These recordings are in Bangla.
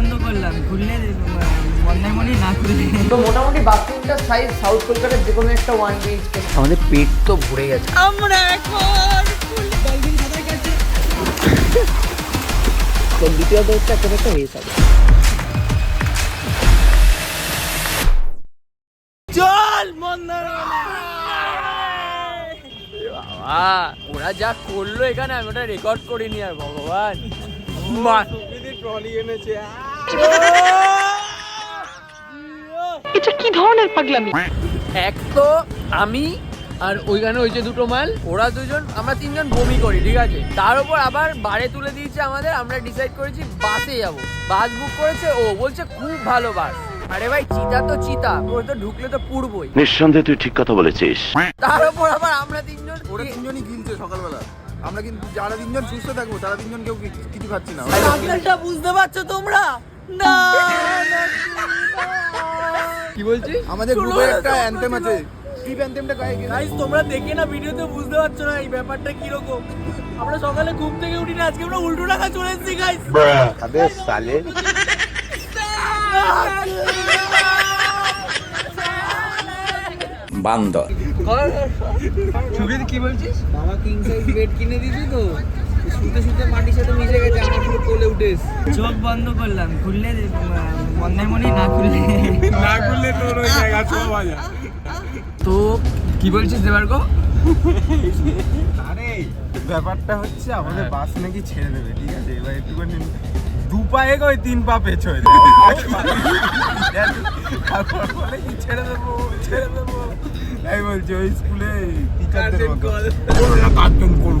বন্ধ করলাম খুললে মন্দারমণি না খুললে তো মোটামুটি বাথরুমটার সাইজ সাউথ কলকাতার যে কোনো একটা ওয়ান বিএইচকে আমাদের পেট তো ভরে গেছে। আমরা এখন তো দ্বিতীয়ত হচ্ছে একটা একটা হয়ে যাবে চল বাবা ওরা যা করল এখানে আমি ওটা রেকর্ড করিনি আর ভগবান। ট্রলি এনেছে এক তো আমি আর ওইখানে ওই যে দুটো মাল ওরা দুজন আমরা তিনজন বমি করি ঠিক আছে? তার উপর আবার বারে তুলে দিয়েছে আমাদের আমরা ডিসাইড করেছি বাসে যাব। বাস বুক করেছে ও বলছে খুব ভালো বাস। আরে ভাই চিতা তো চিতা ওর তো ঢুকলে তো পুড়বই। নিঃসন্দেহে তুই ঠিক কথা বলেছিস। তার উপর আবার আমরা তিনজন ওরা তিনজনই কিনছে সকালবেলা। আমরা কিন্তু যারা তিনজন সুস্থ থাকব তারা তিনজন কেউ কিছু- খাচ্ছি না। বুঝতে পারছ তোমরা? না কি বলছিস? আমাদের গ্রুপে একটা অ্যান্থেম আছে। কি অ্যান্থেমটা গায়ে গাইস তোমরা দেখে না ভিডিওতে বুঝতে পারছ না এই ব্যাপারটা কীরকম। আমরা সকালে ঘুম থেকে উঠি না আজকে আমরা উল্টো টাকা চলে এসেছি গাইস আবে সালে। বান্দর। কি বলছিস? বাবা কিং সাইজ বেড কিনে দিয়েছি তো। শুতে শুতে মাটির সাথে মিশে গেছে আমার পুরো কোলে উঠে চোখ বন্ধ করলাম খুললে মন্দারমণি না খুললে। না করলে তোর ওই জায়গা ছ বাজা তো কি বলছিস দেবার্গ আরে ব্যাপারটা হচ্ছে আমাদের বাস নাকি ছেড়ে দেবে ঠিক আছে? এবার একটুখানি দু পা এগোয় তিন পা পেছ হয়ে যায় তারপর বলে কি ছেড়ে দেবো ছেড়ে দেবো? এই বলছি ওই স্কুলে টিচারদের মতো। করো করব?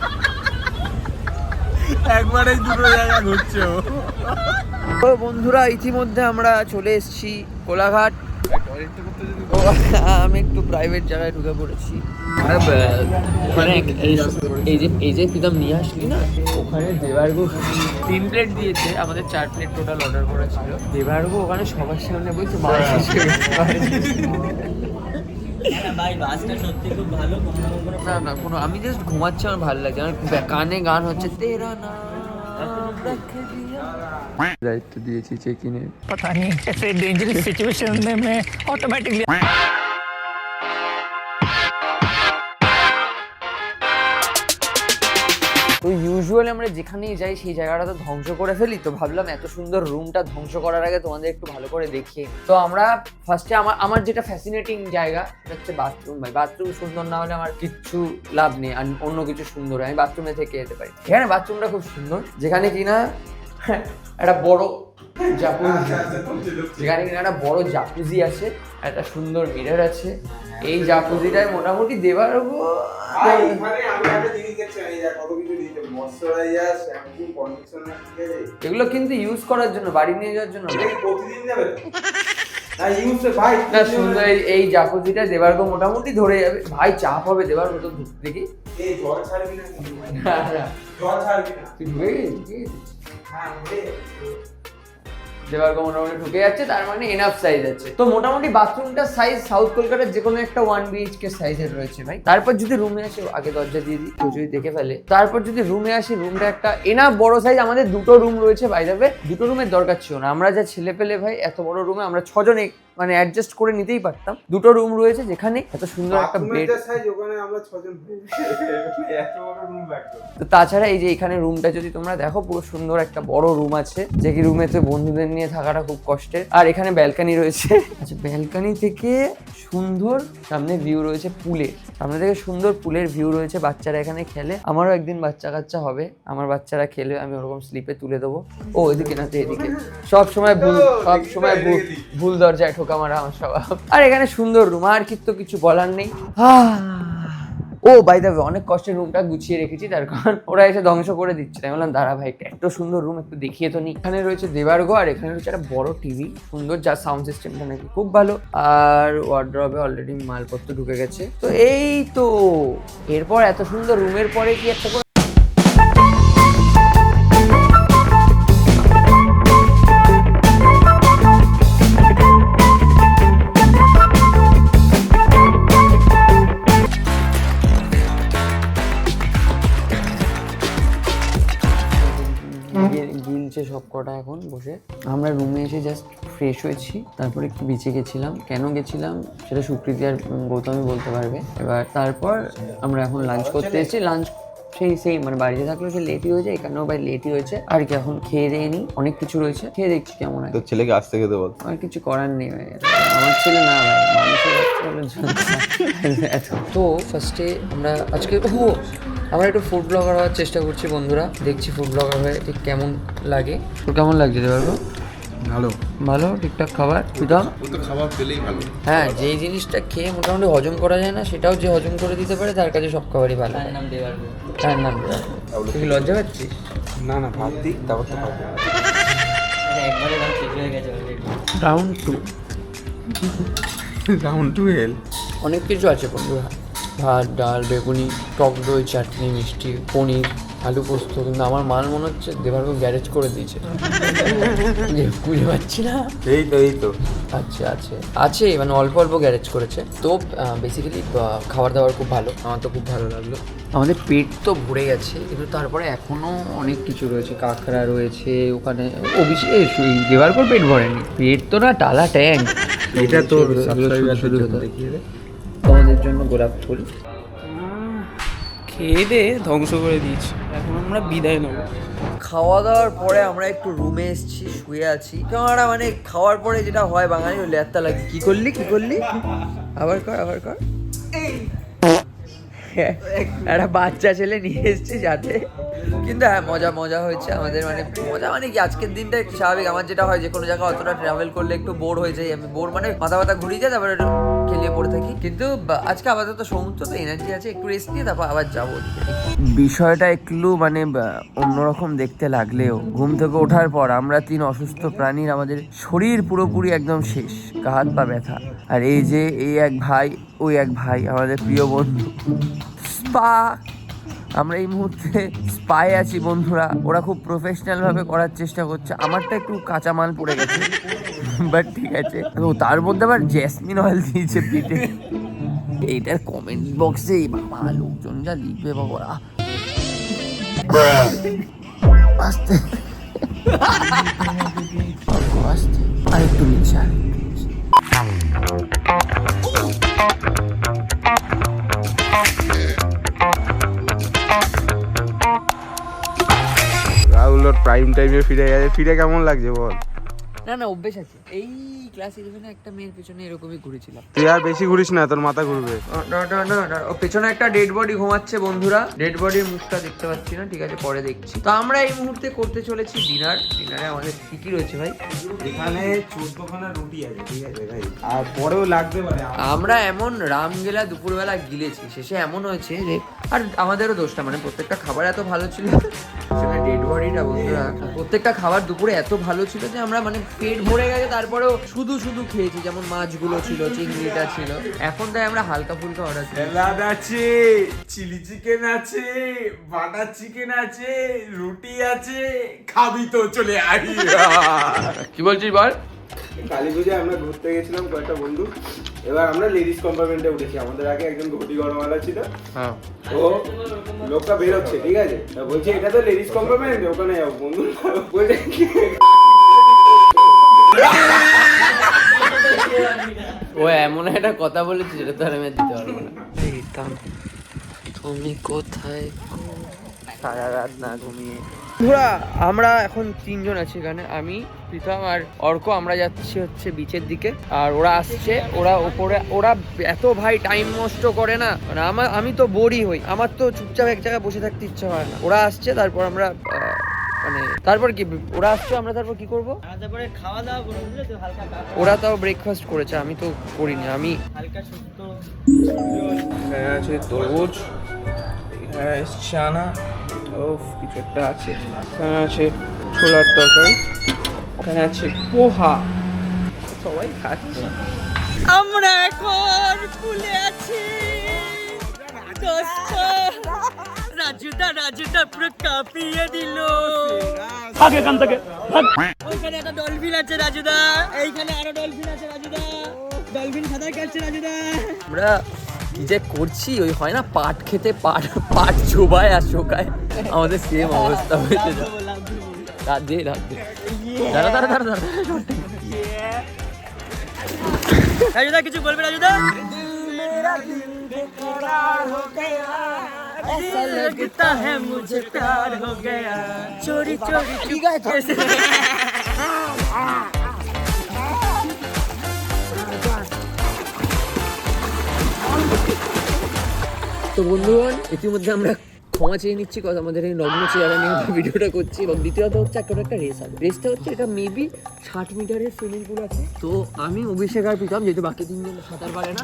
একবারেই দুটো জায়গা ঘুরছে। ও বন্ধুরা ইতিমধ্যে আমরা চলে এসেছি কোলাঘাট। আমি একটু প্রাইভেট জায়গায় ঢুকে পড়েছি। আর, ওখানে এই যে এই যে প্রীতম নিয়ে আসলি না ওখানে দেবার্গু তিন প্লেট দিয়েছে আমাদের চার প্লেট টোটাল অর্ডার করা ছিল দেবার্গু ওখানে সবার সামনে বলছে না না কোনো আমি জাস্ট ঘুমাচ্ছি আমার ভালো লাগছে আমার বে- কানে গান হচ্ছে তেরা না দায়িত্ব দিয়েছি চেক ইনের पता नहीं ऐसे डेंजरस सिचुएशन में मैं ऑटोमेटिकली তো ইউজুয়ালি আমরা যেখানেই যাই, সেই জায়গাটা তো ধ্বংস করে ফেলি। তো ভাবলাম এত সুন্দর রুমটা ধ্বংস করার আগে তোমাদের একটু ভালো করে দেখিয়ে তো আমরা ফার্স্টে আমার আমার যেটা ফ্যাসিনেটিং জায়গা, সেটা হচ্ছে বাথরুম ভাই। বাথরুম সুন্দর না হলে আমার কিচ্ছু লাভ নেই, আর অন্য কিছু সুন্দর। আমি বাথরুমে থেকে যেতে পারি। এখানে বাথরুমটা খুব সুন্দর, যেখানে কিনা একটা বড় যেখানে কিনা একটা বড় জাকুজি আছে একটা সুন্দর মিরর আছে। এই জাকুজিটায় মোটামুটি দেবার ময়শ্চারাইজার শ্যাম্পু কন্ডিশনার ঠিক আছে এগুলো কিন্তু ইউজ করার জন্য বাড়ি নিয়ে যাওয়ার জন্য না। প্রতিদিন যাবে না ইউজ ভাই না সুন্দর এই- জাকুজিটা দেবার গো মোটামুটি ধরে যাবে। ভাই চাপ হবে দেবার মতো দেখি। এই জল ছাড়বি না। না, না, ছাড়বি না। তুই ঢুকে গেছিস। হ্যাঁ যাবে। মোটামুটি ঢুকে যাচ্ছে, তার মানে এনাফ সাইজ আছে। তো মোটামুটি বাথরুমটার সাইজ সাউথ কলকাতার যে কোনো একটা ওয়ান বিএইচকে সাইজের রয়েছে ভাই। তারপর যদি রুমে আসে, আগে দরজা দিয়ে দিই যদি দেখে ফেলে। তারপর যদি রুমে আসি রুমটা একটা এনাফ বড় সাইজ আমাদের দুটো রুম রয়েছে বাই যাবে দুটো রুমের দরকার ছিল না। আমরা যা ছেলে পেলে ভাই, এত বড় রুমে আমরা ছজন মানে অ্যাডজাস্ট করে নিতেই পারতাম। দুটো রুম রয়েছে যেখানে এত সুন্দর একটা বেড তো তাছাড়া এই যে এখানে রুমটা যদি তোমরা দেখো পুরো সুন্দর একটা বড় রুম আছে যে কি রুমেতে বন্ধুদের নিয়ে থাকাটা খুব কষ্টের। আর এখানে ব্যালকানি রয়েছে। আচ্ছা ব্যালকানি থেকে সুন্দর সামনে ভিউ রয়েছে পুলের। সামনে থেকে সুন্দর পুলের ভিউ রয়েছে, বাচ্চারা এখানে খেলে। আমারও একদিন বাচ্চা কাচ্চা হবে, আমার বাচ্চারা খেলে, আমি ওরকম স্লিপে তুলে দেবো। ও, এদিকে না এদিকে। সব সময় ভুল, সব সময় ভুল ভুল দরজায় ঠোকা মারা আমার স্বভাব। আর এখানে সুন্দর রুম, আর কি তো কিছু বলার নেই। আহ ও বাই দ্য অনেক কষ্টে রুমটা গুছিয়ে রেখেছি, তার কারণ ওরা এসে ধ্বংস করে দিচ্ছে। আমি বললাম, দাঁড়া ভাই, এত সুন্দর রুম একটু দেখিয়ে তো নি। এখানে রয়েছে দেবার্গ, আর এখানে রয়েছে একটা বড় টিভি সুন্দর যার সাউন্ড সিস্টেমটা নাকি খুব ভালো। আর ওয়ার্ড্রবে অলরেডি মালপত্র ঢুকে গেছে। তো এই তো, এরপর এত সুন্দর রুমের পরে কি একটা কটা এখন বসে? আমরা রুমে এসে জাস্ট ফ্রেশ হয়েছি তারপর একটু বিচে গেছিলাম। কেন গেছিলাম সেটা সুকৃতি আর গৌতমই বলতে পারবে। এবার তারপর আমরা এখন লাঞ্চ করতে এসেছি। লাঞ্চ সেই সেই মানে বাড়িতে থাকলেও সে লেটই হয়েছে এখানেও ভাই লেটই হয়েছে আর কি এখন খেয়ে দিয়ে নিই অনেক কিছু রয়েছে। খেয়ে দেখছি কেমন হয়। তোর ছেলেকে আসতে খেতে বল। আর কিছু করার নেই ভাই। আমার ছেলে না ভাই মানুষের তো ফার্স্টে আমরা আজকে ও আমরা একটু ফুড ব্লগার হওয়ার চেষ্টা করছি বন্ধুরা। দেখছি ফুড ব্লগার হয়ে ঠিক কেমন লাগে। তোর কেমন লাগছে পারব ভালো। ভালো? ঠিকঠাক খাবার? ও খাবার পেলেই ভালো। হ্যাঁ যেই জিনিসটা খেয়ে মোটামুটি হজম করা যায় না সেটাও যে হজম করে দিতে পারে তার কাছে সব খাবারই ভালো। তার নাম দেবার্গ তার নাম তুই কি লজ্জা পাচ্ছিস? না না ভাত তারপর তো খাব রাউন্ড টু রাউন্ড টু হেল অনেক কিছু আছে বন্ধুরা। ভাত ডাল বেগুনি টক দই চাটনি মিষ্টি পনির আলু পোস্ত। কিন্তু আমার মাল মনে হচ্ছে দেবার্গ গ্যারেজ করে দিয়েছে। বুঝতে পারছি না। এই তো এই তো। আচ্ছা আছে। আছে মানে অল্প অল্প গ্যারেজ করেছে। তো বেসিক্যালি খাবার দাবার খুব ভালো। আমার তো খুব ভালো লাগল। আমাদের পেট তো ভরে গেছে কিন্তু তারপরে এখনও অনেক কিছু রয়েছে। কাঁকড়া রয়েছে ওখানে এই দেওয়ার পর পেট ভরেনি। পেট তো না টালা ট্যাঙ্ক এটা তো শুধু- শুধু দেখিয়ে জন্য গোলাপ ফুল। খেয়ে দে ধ্বংস করে দিয়েছি। এখন আমরা বিদায় নেব। খাওয়া দাওয়ার পরে আমরা একটু রুমে এসেছি শুয়ে আছি। তোমরা মানে খাওয়ার পরে যেটা হয় বাঙালি লেত্তা লাগে কি করলি কি করলি? আবার কর আবার কর। একটা বাচ্চা ছেলে নিয়ে এসেছি যাতে। কিন্তু হ্যাঁ মজা মজা হয়েছে আমাদের মানে মজা মানে কি, আজকের দিনটা একটু স্বাভাবিক। আমার যেটা হয় যে, কোনো জায়গায় অতটা ট্রাভেল করলে একটু বোর হয়ে যাই আমি বোর মানে মাথা ব্যথা ঘুরিয়ে যায়, তারপরে খেলিয়ে পড়ে থাকি। কিন্তু আজকে আপাতত সমুদ্র, তো এনার্জি আছে, একটু রেস্ট নিয়ে তারপর আবার যাব বিষয়টা একটু মানে অন্যরকম দেখতে লাগলেও, ঘুম থেকে ওঠার পর আমরা তিন অসুস্থ প্রাণীর আমাদের শরীর পুরোপুরি একদম শেষ, গা হাত পা ব্যথা। আর এই যে, এই এক ভাই ওই এক ভাই, আমাদের প্রিয় বন্ধু। স্পা। আমরা এই মুহূর্তে স্পায়ে আছি বন্ধুরা। ওরা খুব প্রফেশনাল ভাবে করার চেষ্টা করছে। আমারটা একটু কাঁচামাল পড়ে গেছে। বাট ঠিক আছে। ও, তার মধ্যে আবার জেসমিন অয়েল দিয়েছে পিঠে। এইটার কমেন্ট বক্সে বাবা, লোকজন যা লিখবে বাবা আস্তে। আস্তে। আর একটু নিচে রাহুল প্রাইম টাইমে ফিরে গেছে। ফিরে কেমন লাগছে বল? না না অভ্যেস আছে। এই ক্লাস ইলেভেনে একটা মেয়ের পেছনে এরকমই ঘুরেছিলাম। তুই আর বেশি ঘুরিস না তোর মাথা ঘুরবে। না না না না ও পেছনে একটা ডেড বডি ঘুমাচ্ছে বন্ধুরা। ডেড বডির মুখটা দেখতে পাচ্ছি না ঠিক আছে পরে দেখছি। তো আমরা এই মুহূর্তে করতে চলেছি ডিনার ডিনারে আমাদের কি কি রয়েছে ভাই? এখানে চোদ্দখানা রুটি আছে ঠিক আছে ভাই। আর পরেও লাগতে পারে আমরা। এমন রামগেলা দুপুরবেলা গিলেছি শেষে এমন হয়েছে যে আর আমাদেরও দোষটা মানে প্রত্যেকটা খাবার এত ভালো ছিল। সেখানে ডেড বডিটা বন্ধুরা প্রত্যেকটা খাবার দুপুরে এত ভালো ছিল যে আমরা মানে পেট ভরে গেছে তারপরেও শুধু শুধু খেয়েছি যেমন মাছগুলো ছিল চিংড়িটা ছিল। এখন তাই আমরা হালকা ফুলকা অর্ডার করি। স্যালাড আছে চিলি চিকেন আছে বাটার চিকেন আছে রুটি আছে খাবি তো চলে আই কি বলছিস বল? কালী পুজোয় আমরা ঘুরতে গেছিলাম কয়েকটা বন্ধু। এবার আমরা লেডিস কম্পার্টমেন্টে উঠেছি। আমাদের আগে একজন ঘটি গরমওয়ালা ছিল। ও লোকটা বেরোচ্ছে ঠিক আছে? তা বলছে এটা তো লেডিস কম্পার্টমেন্ট ওখানে যাও বন্ধু বলছে ও এমন একটা কথা বলেছে যেটা তো আমি দিতে পারব না। তুমি কোথায় সারা রাত না ঘুমিয়ে। বন্ধুরা আমরা এখন তিনজন আছি এখানে। আমি প্রীতম আর অর্ক। আমরা যাচ্ছি হচ্ছে বিচের দিকে। আর ওরা আসছে ওরা ওপরে ওরা এত ভাই টাইম নষ্ট করে না। মানে আমার আমি তো বোরই হই। আমার তো চুপচাপ এক জায়গায় বসে থাকতে ইচ্ছা হয় না। ওরা আসছে তারপর আমরা মানে তারপর কি ওরা আসছে আমরা তারপর কি করব? তারপরে খাওয়া দাওয়া করব বুঝলে তো হালকা ওরা তাও ব্রেকফাস্ট করেছে আমি তো করিনি আমি হালকা সুস্থ। আছে তরমুজ হ্যাঁ চানা ও কিছু একটা আছে। এখানে আছে ছোলার তরকারি এখানে আছে পোহা। সবাই খাচ্ছে। আমরা এখন ফুলে আছি। দোস্ত। রাজুদা রাজুদা পুরো কাঁপিয়ে দিল এখান থেকে ওইখানে একটা ডলফিন আছে এইখানে আরও ডলফিন আছে ডলফিন আমরা কি যে করছি ওই হয় না পাট খেতে পাট পাট চোবায় আর শোকায় আমাদের সেম অবস্থা হয়েছে রাজ্যে দাঁড়া দাঁড়া দাঁড়া দাঁড়া। রাজুদা কিছু বলবে রাজুদা? মেরা দিল বেকরার হো গয়া ऐसा लगता है मुझे प्यार हो गया चोरी चोरी चुपके से তো বন্ধুগণ ইতিমধ্যে আমরা ক্ষমা চেয়ে নিচ্ছি কথা আমাদের এই নগ্ন চেয়ারা নিয়ে আমরা ভিডিওটা করছি। এবং দ্বিতীয়ত হচ্ছে একটা একটা রেস হবে। রেসটা হচ্ছে এটা মেবি ষাট মিটারের সুইমিং পুল আছে। তো আমি অভিষেক আর প্রীতম যেহেতু বাকি তিনজন সাঁতার পারে না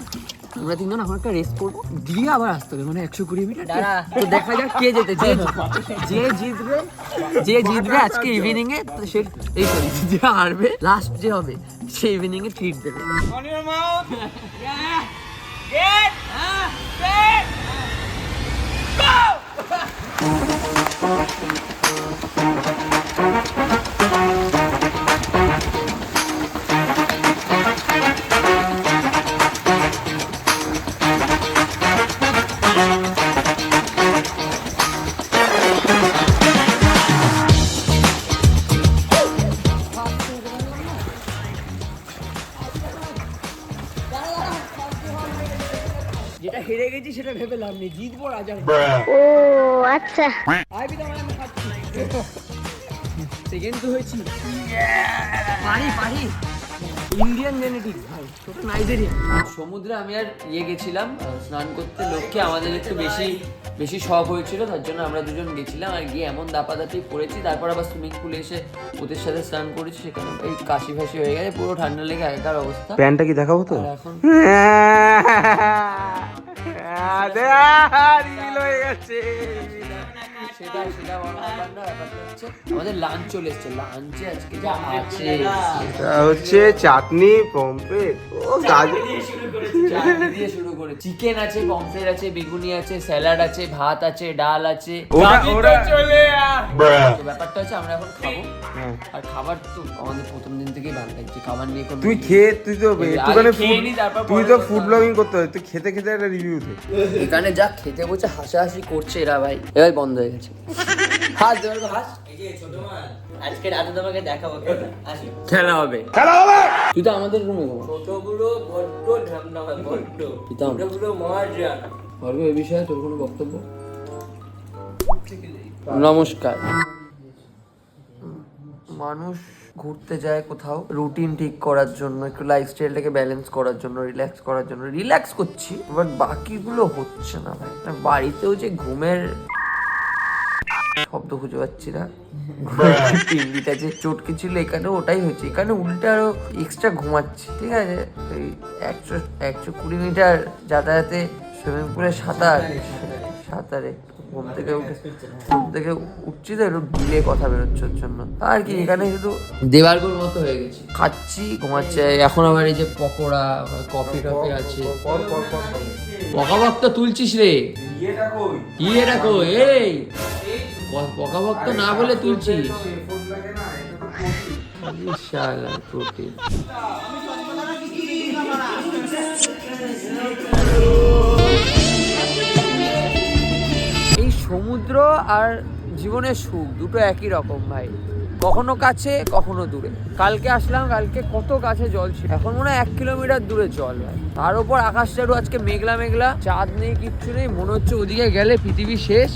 আমরা তিনজন এখন একটা রেস করব। দিয়ে আবার আসতে হবে মানে একশো কুড়ি মিটার। তো দেখা যাক কে যেতে যে যে জিতবে যে জিতবে আজকে ইভিনিং এ সে এই সরি যে হারবে লাস্ট যে হবে সে ইভিনিং এ ট্রিট দেবে। Thank you. যেটা হেরে গেছি সেটা ভেবে লাভ নেই। জিতবো রাজার ও আচ্ছা। সেকেন্ড তো হয়েছি। পারি পারি। ইন্ডিয়ান জেনেটিক্স ভাই নাইজেরিয়া সমুদ্রে আমি আর ইয়ে গেছিলাম স্নান করতে। লক্ষ্যে আমাদের একটু বেশি বেশি শখ হয়েছিল তার জন্য আমরা দুজন গেছিলাম আর গিয়ে এমন দাপাদাপি করেছি। তারপর আবার সুইমিং পুলে এসে ওদের সাথে স্নান করেছি সেখানে এই কাশি ফাশি হয়ে গেছে পুরো ঠান্ডা লেগে একার অবস্থা। প্যান্টটা কি দেখাবো তো? এখন আমাদের লাঞ্চ চলে এসছে লাঞ্চে আজকে যা আছে। হচ্ছে চাটনি পম্পে ও গাজর। দিয়ে শুরু করে। চিকেন আছে পমফ্রেট আছে বেগুনি আছে স্যালাড আছে ভাত আছে ডাল আছে। তো ব্যাপারটা হচ্ছে আমরা এখন খাব। আর খাবার তো আমাদের প্রথম দিন থেকেই ভালো লাগছে খাবার নিয়ে তুই খেয়ে তুই তো একটুখানি তুই তো ফুড ব্লগিং করতে হবে। তুই খেতে খেতে একটা রিভিউ দে। এখানে যা খেতে বসে হাসাহাসি করছে এরা ভাই। এবার বন্ধ হয়ে গেছে। হাস দেবার হাস। আজকে রাতে তোমাকে দেখাবো খেলা হবে। খেলা হবে! তুই তো আমাদের রুমে ঘুমা ছোটগুলো বড্ড ঢামনা হয় বড্ড। প্রীতম ছোটগুলো মজা বলব এই বিষয়ে তোর কোনো বক্তব্য? নমস্কার। মানুষ ঘুরতে যায় কোথাও রুটিন ঠিক করার জন্য একটু লাইফস্টাইলটাকে ব্যালেন্স করার জন্য রিল্যাক্স করার জন্য রিল্যাক্স করছি বাট বাকিগুলো হচ্ছে না ভাই। বাড়িতেও যে ঘুমের শব্দ খুঁজে পাচ্ছি না। পিন্ডিটা যে চটকে ছিল এখানে ওটাই হচ্ছে এখানে উল্টে আরও এক্সট্রা ঘুমাচ্ছি ঠিক আছে? এই একশো একশো কুড়ি মিটার যাতায়াতে সুইমিং পুলে সাঁতার। সাঁতারে ঘুম থেকে উঠে ঘুম থেকে উঠছি তো একটু ডিলে কথা বেরোচ্ছে ওর জন্য। আর কি এখানে শুধু দেওয়ালগুলোর মতো হয়ে গেছি। খাচ্ছি ঘুমাচ্ছে। এখন আবার এই যে পকোড়া কফি টফি আছে। পকা ভক্ত তুলছিস রে। ইয়ে রাখো এই। পকা ভক্ত না বলে তুলছিস? শালা প্রোটিন। এই সমুদ্র আর জীবনের সুখ, দুটো একই রকম ভাই। কখনো কাছে, কখনো দূরে। কালকে আসলাম, কালকে কত কাছে জল ছিল। এখন মনে হয় এক কিলোমিটার দূরে জল ভাই। তার উপর আকাশটা আজকে মেঘলা মেঘলা। চাঁদ নেই, কিচ্ছু নেই, মনে হচ্ছে ওদিকে গেলে পৃথিবী শেষ।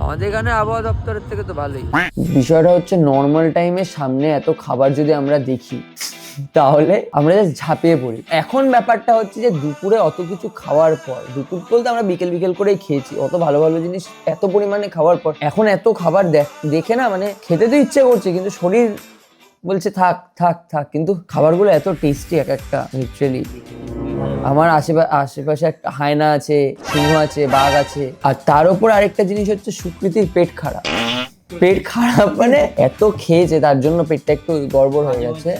আমাদের এখানে আবহাওয়া দপ্তরের থেকে তো ভালোই। বিষয়টা হচ্ছে নর্মাল টাইমে সামনে এত খাবার যদি আমরা দেখি তাহলে আমরা জাস্ট ঝাঁপিয়ে পড়ি। এখন ব্যাপারটা হচ্ছে যে দুপুরে অত কিছু খাওয়ার পর, দুপুর বলতে আমরা বিকেল বিকেল করেই খেয়েছি, অত ভালো ভালো জিনিস এত পরিমাণে খাওয়ার পর, এখন এত খাবার দেখ- না মানে খেতে তো ইচ্ছে করছে, কিন্তু শরীর বলছে থাক থাক থাক, কিন্তু খাবারগুলো এত টেস্টি এক একটা লিটারেলি আমার আশেপাশে আশেপাশে একটা হায়না আছে, সিংহ আছে, বাঘ আছে, আর তার উপর আরেকটা জিনিস হচ্ছে সুকৃতির পেট খারাপ। পেট খারাপ মানে এত খেয়েছে, তার জন্য পেটটা একটু গড়বড় হয়ে গেছে।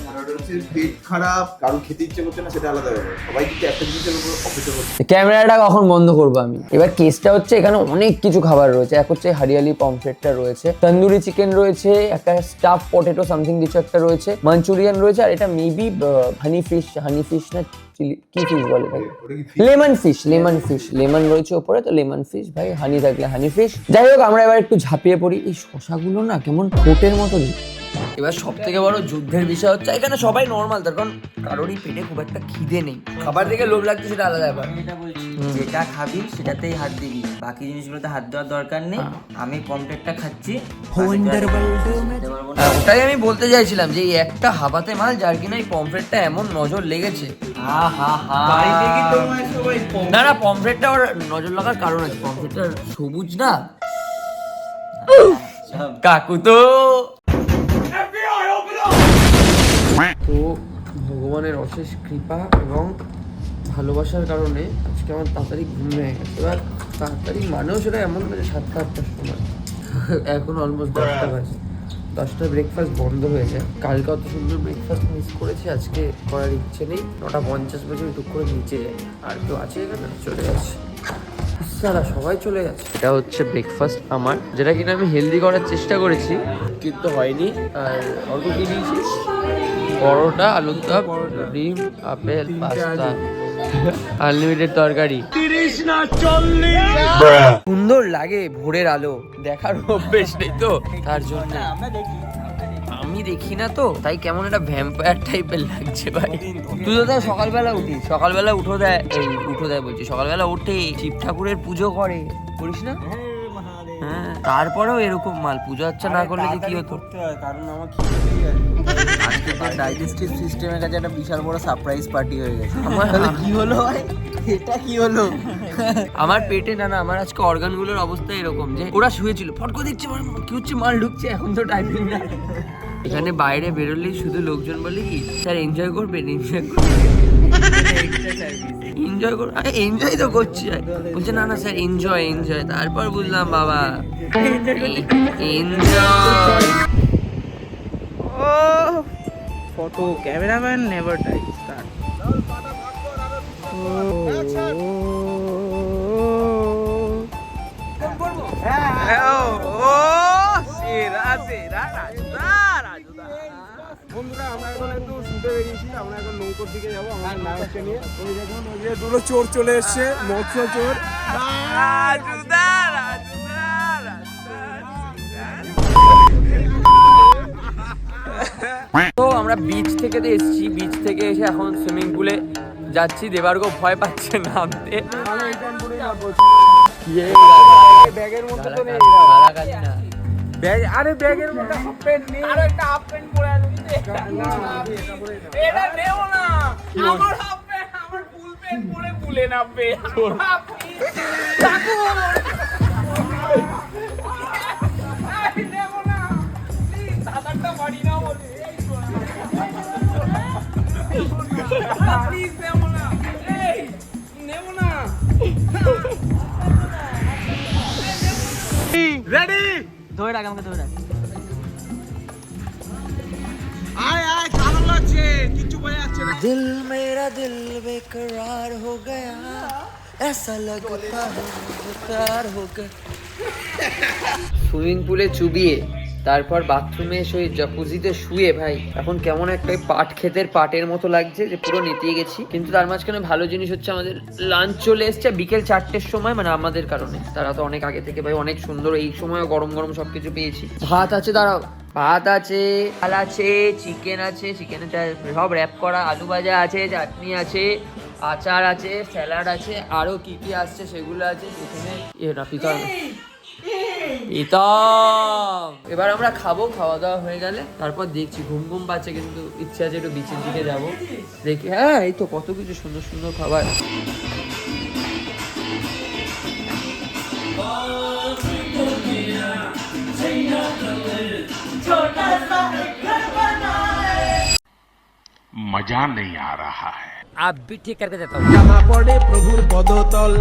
কারোর পেট খারাপ কারও খেতে ইচ্ছে করছে না সেটা আলাদা ব্যাপার। সবাই কিন্তু একটা জিনিসের উপর অফিসে করছে ক্যামেরাটা কখন বন্ধ করব আমি? এবার কেসটা হচ্ছে এখানে অনেক কিছু খাবার রয়েছে। এক হচ্ছে হারিয়ালি পমফ্রেটটা রয়েছে তন্দুরি চিকেন রয়েছে একটা স্টাফ পটেটো সামথিং কিছু একটা রয়েছে মাঞ্চুরিয়ান রয়েছে আর এটা maybe honey fish honey fish না চিলি কি ফিশ বলে ভাই? Lemon fish lemon fish lemon রয়েছে ওপরে তো লেমন ফিশ ভাই হানি থাকলে হানি ফিশ যাই হোক আমরা এবার একটু ঝাঁপিয়ে পড়ি। এই শশাগুলো না কেমন কোটের মতো এবার সব থেকে বড় যুদ্ধের বিষয় হচ্ছে এখানে সবাই নর্মাল তার কারণ কারোরই পেটে খুব একটা খিদে নেই। খাবার থেকে লোভ লাগছে সেটা আলাদা ব্যাপার। এটা বলছি। যেটা খাবি সেটাতেই হাত দিবি। বাকি জিনিসগুলোতে হাত দেওয়ার দরকার নেই। আমি পমপ্লেটটা খাচ্ছি হ্যাঁ, ওটাই আমি বলতে চাইছিলাম যে এই একটা হাবাতে মাল যার কিনা এই পমফ্রেটটা এমন নজর লেগেছে। না না পমফ্রেটটা ওর নজর লাগার কারণ আছে। পমফ্রেটটা সবুজ না? কাকু তো তো ভগবানের অশেষ কৃপা এবং ভালোবাসার কারণে আজকে আমার তাড়াতাড়ি ঘুম হয়ে গেছে। এবার তাড়াতাড়ি মানেও সেটা এমন যে সাতটা, আটটার সময়। এখন অলমোস্ট দশটা বাজে। দশটা ব্রেকফাস্ট বন্ধ হয়ে যায়। কালকে অত সুন্দর ব্রেকফাস্ট মিস করেছি, আজকে করার ইচ্ছে নেই। নটা পঞ্চাশ বাজে টুক করে নিচে যাই। আর কেউ আছে এখানে? চলে যাচ্ছে। সারা সবাই চলে গেছে এটা হচ্ছে ব্রেকফাস্ট আমার, যেটা কিনা আমি হেলদি করার চেষ্টা করেছি। কিন্তু হয়নি, আর অল্প কি দিয়েছিস পরোটা আলুর চপ ডিম আপেল পাস্তা। আনলিমিটেড তরকারি। সুন্দর লাগে ভোরের আলো। দেখার অভ্যেস নেই তো। তার জন্য। আমি দেখি না তো। তাই কেমন একটা ভ্যাম্পায়ার টাইপের লাগছে ভাই। তুই তো তাও সকালবেলা উঠিস সকালবেলা উঠো দেয় উঠো দেয় বলছি। সকালবেলা উঠে শিব ঠাকুরের পুজো করে। করিস না? হ্যাঁ। তারপরেও এরকম মাল পুজো আচ্ছা না করলে যে কি হতো? কারণ আমার আজকে তো ডাইজেস্টিভ সিস্টেমের কাছে একটা বিশাল বড় সারপ্রাইজ পার্টি হয়ে গেছে। আমার কি হলো ভাই? এটা কি হলো? আমার পেটে না না আমার আজকে অর্গানগুলোর অবস্থা এরকম যে ওরা শুয়েছিল। ফট করে দেখছে কি হচ্ছে মাল ঢুকছে এখন তো টাইমিং না এখানে বাইরে বেরোলেই শুধু লোকজন বলে কি স্যার এনজয় করবেন এনজয় এনজয় কর। আরে এনজয় তো করছি। বলছে না না স্যার এনজয় এনজয় তারপর বুঝলাম বাবা enjoy photo cameraman never die start বন্ধুরা আমরা এখন একটু শুতে বেরিয়েছি আমরা এখন নৌকোর দিকে যাব আমার নায়ককে নিয়ে ওই দেখুন ওই যে দুটো চোর চলে এসছে মৎস্য চোর। তো আমরা বিচ থেকে তো এসেছি বিচ থেকে এসে এখন সুইমিং পুলে যাচ্ছি দেবার্গ ভয় পাচ্ছে নামতে। ব্যাগের মধ্যে তো নেই না। ব্যাগ আরে ব্যাগের মধ্যে হাফ প্যান্ট নেই। আরে একটা হাফ প্যান্ট পরে আনি এটা নেও না। আমার হাফ প্যান্ট আমার ফুল প্যান্ট পরে ফুলে নামবে। রেডি ধরে রাখ আমাকে ধরে রাখ আয় আয় ভালো লাগছে কিচ্ছু বোঝা যাচ্ছে না दिल मेरा दिल बेकरार हो गया ऐसा लगता है बेकार हो गया সুইমিং পুলে চুবিয়ে তারপর বাথরুমে এসে ওই জাকুজিতে শুয়ে, ভাই, এখন কেমন একটা পাট ক্ষেতের পাটের মতো লাগছে যে পুরো নেতিয়ে গেছি। কিন্তু তার মাঝখানে ভালো জিনিস হচ্ছে আমাদের লাঞ্চ চলে এসছে বিকেল চারটের সময় মানে আমাদের কারণে। তারা তো অনেক আগে থেকে ভাই অনেক সুন্দর এই সময়ও গরম গরম সবকিছু পেয়েছি। ভাত আছে, দাঁড়াও। ভাত আছে, ডাল আছে চিকেন আছে চিকেনটা সব র্যাপ করা, আলু ভাজা আছে, চাটনি আছে, আচার আছে স্যালাড আছে, আরও কি কি আসছে সেগুলো আছে। সেখানে এ পিতা। প্রীতম এবার আমরা খাব খাওয়া দাওয়া হয়ে গেলে তারপর দেখছি ঘুম ঘুম পাচ্ছে কিন্তু ইচ্ছে আছে একটু বিচের দিকে যাব। দেখি হ্যাঁ এই তো কত কিছু সুন্দর সুন্দর খাবার। মজা নেই আ রাহা হ্যাঁ আপ ঠিক করকে দেতা জামা পড়ে প্রভুর পদতল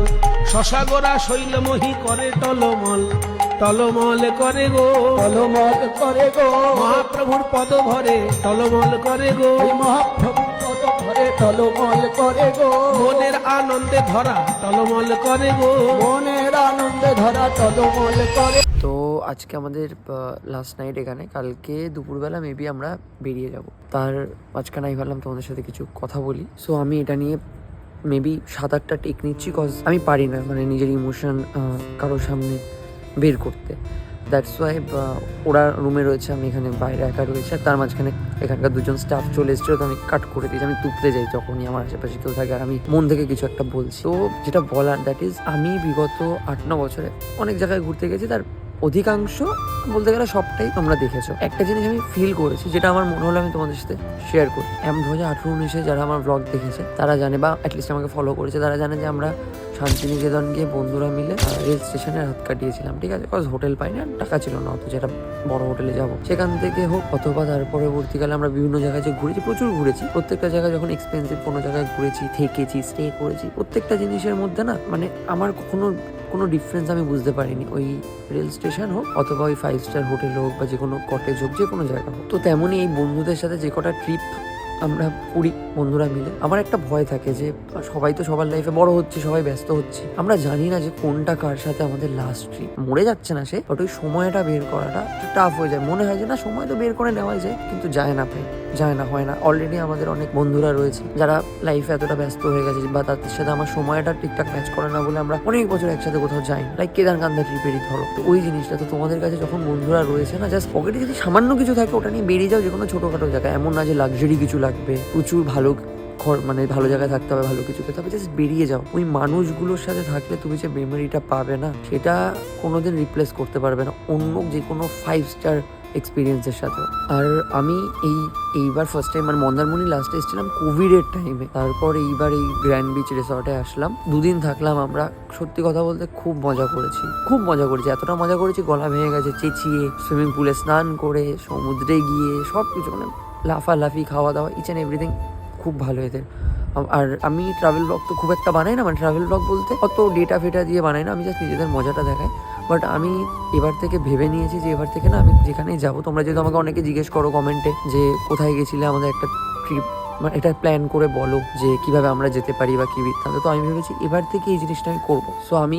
শশাগোরা শৈলমোহী করে টলমল। টলমল করে গো। টলমল করে গো। মহাপ্রভুর পদ ভরে টলমল করে গো। মহাপ্রভুর পদ ভরে টলমল করে গো। মনের আনন্দে ধরা টলমল করে গো। মনের আনন্দে ধরা টলমল করে। তো আজকে আমাদের লাস্ট নাইট এখানে কালকে দুপুরবেলা মেবি আমরা বেরিয়ে যাব। তার মাঝখানে আমি ভাবলাম তোমাদের সাথে কিছু কথা বলি। সো আমি এটা নিয়ে মেবি সাত আটটা টেক নিচ্ছি কজ আমি পারি না মানে নিজের ইমোশন কারোর সামনে। বের করতে। দ্যাটস ওয়াই ওরা রুমে রয়েছে, আমি এখানে বাইরে একা রয়েছে তার মাঝখানে এখানকার দুজন স্টাফ চলে এসেছিল, তো আমি কাট করে দিয়েছি, আমি তুপতে যাই যখনই আমার আশেপাশে কেউ থাকে, আর আমি মন থেকে কিছু একটা বলছি। তো যেটা বলার দ্যাট ইজ আমি বিগত আট ন বছরে অনেক জায়গায় ঘুরতে গেছি, তার অধিকাংশ বলতে গেলে সবটাই তোমরা দেখেছ। একটা জিনিস আমি ফিল করেছি, যেটা আমার মনে হলো আমি তোমাদের সাথে শেয়ার করি। এম দু হাজার আঠেরো উনিশে যারা আমার ব্লগ দেখেছে, তারা জানে, বা অ্যাটলিস্ট আমাকে ফলো করেছে, তারা জানে যে আমরা শান্তিনিকেতন গিয়ে বন্ধুরা মিলে রেল স্টেশনে রাত কাটিয়েছিলাম, ঠিক আছে? বিকজ হোটেল পাইনি, আর টাকা ছিল না অত যেটা বড় হোটেলে যাব। সেখান থেকে হোক, অথবা তার পরবর্তীকালে আমরা বিভিন্ন জায়গায় যে ঘুরেছি, প্রচুর ঘুরেছি। প্রত্যেকটা জায়গায় যখন এক্সপেন্সিভ কোনো জায়গায় ঘুরেছি, থেকেছি স্টে করেছি, প্রত্যেকটা জিনিসের মধ্যে না মানে আমার কখনো কোনো ডিফারেন্স আমি বুঝতে পারিনি। ওই রেল স্টেশন হোক, অথবা ওই ফাইভ স্টার হোটেল হোক, বা যে কোনো কটেজ হোক যে কোনো জায়গা হোক। তো তেমনই এই বন্ধুদের সাথে যে কটা ট্রিপ আমরা করি, বন্ধুরা মিলে। আমার একটা ভয় থাকে যে, সবাই তো সবার লাইফে বড় হচ্ছে, সবাই ব্যস্ত হচ্ছে। আমরা জানি না যে কোনটা কার সাথে আমাদের লাস্ট ট্রিপ মরে যাচ্ছে না সে বাট ওই সময়টা বের করাটা টাফ হয়ে যায়। মনে হয় যে, না, সময় তো বের করে নেওয়াই যায়। কিন্তু যায় না ভাই, যায় না, হয় না। অলরেডি আমাদের অনেক বন্ধুরা রয়েছে, যারা লাইফে এতটা ব্যস্ত হয়ে গেছে, বা তাদের সাথে আমার সময়টা ঠিকঠাক ম্যাচ করে না বলে আমরা অনেক বছর একসাথে কোথাও যাই লাইক কেদারকান্দা ট্রিপেরই ধরো। তো ওই জিনিসটা, তো তোমাদের কাছে যখন বন্ধুরা রয়েছে না জাস্ট পকেটে যদি সামান্য কিছু থাকে, ওটা নিয়ে বেরিয়ে যাও যে কোনো ছোটোখাটো জায়গায়। এমন না যে লাক্সারি কিছু লাগবে প্রচুর ভালো মানে ভালো জায়গায় থাকতে হবে, ভালো কিছু খেতে হবে জাস্ট বেরিয়ে যাও। ওই মানুষগুলোর সাথে থাকলে তুমি যে মেমোরিটা পাবে না, সেটা কোনোদিন রিপ্লেস করতে পারবে না, অন্য যে কোনো ফাইভ স্টার এক্সপিরিয়েন্সের সাথে। আর আমি এই, এইবার ফার্স্ট টাইম মানে মন্দারমণি লাস্টে এসেছিলাম কোভিডের টাইমে তারপর এইবার এই গ্র্যান্ড বিচ রিসর্টে আসলাম। দুদিন থাকলাম আমরা, সত্যি কথা বলতে খুব মজা করেছি, খুব মজা করেছি, এতটা মজা করেছি, গলা ভেঙে গেছে, চেঁচিয়ে সুইমিং পুলে স্নান করে, সমুদ্রে গিয়ে সব কিছু মানে লাফালাফি খাওয়া দাওয়া ইচ অ্যান্ড এভরিথিং খুব ভালো এদের। আর আমি ট্রাভেল ব্লগ তো খুব একটা বানাই না মানে ট্রাভেল ব্লগ বলতে অত ডেটা ফেটা দিয়ে বানাই না, আমি জাস্ট নিজেদের মজাটা দেখাই। বাট আমি এবার থেকে ভেবে নিয়েছি যে এবার থেকে না আমি যেখানেই যাব, তোমরা যেহেতু আমাকে অনেকে জিজ্ঞেস করো কমেন্টে যে কোথায় গেছিলে আমাদের একটা ট্রিপ মানে এটা প্ল্যান করে বলো যে কীভাবে আমরা যেতে পারি বা কি বৃত্তান্ত তো আমি ভেবেছি এবার থেকে এই জিনিসটা আমি করব। সো আমি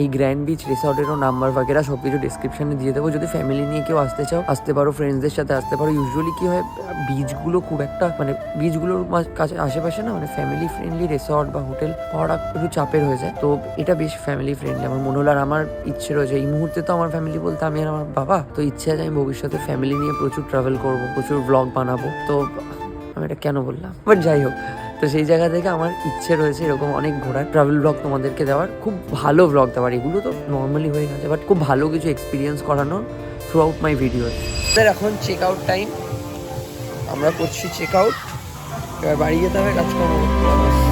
এই গ্র্যান্ড বিচ রিসর্টেরও নাম্বার বাগেরা সব কিছু ডিসক্রিপশনে দিয়ে দেবো। যদি ফ্যামিলি নিয়ে কেউ আসতে চাও, আসতে পারো ফ্রেন্ডসদের সাথে আসতে পারো। ইউজুয়ালি কী হয় বিচগুলো খুব একটা মানে বিচগুলোর কাছে আশেপাশে না মানে ফ্যামিলি ফ্রেন্ডলি রিসর্ট বা হোটেল পাওয়াটা একটু চাপের হয়ে যায়। তো এটা বেশ ফ্যামিলি ফ্রেন্ডলি আমার মনে হলো আর আমার ইচ্ছে রয়েছে। এই মুহূর্তে তো আমার ফ্যামিলি বলতে আমি আর আমার বাবা, তো ইচ্ছে আছে আমি ভবিষ্যতে ফ্যামিলি নিয়ে প্রচুর ট্রাভেল করব, প্রচুর ব্লগ বানাবো। তো আমি এটা কেন বললাম? বাট যাই হোক, তো সেই জায়গা থেকে আমার ইচ্ছে রয়েছে এরকম অনেক ঘোরার। ট্রাভেল ব্লগ তোমাদেরকে দেওয়ার, খুব ভালো ব্লগ দেওয়ার। এগুলো তো নর্মালি হয়ে গেছে বাট খুব ভালো কিছু এক্সপিরিয়েন্স করানোর throughout my video sir এখন চেক আউট টাইম আমরা করছি চেক আউট এবার বাড়ি যেতে হবে, কাজকর্ম করতে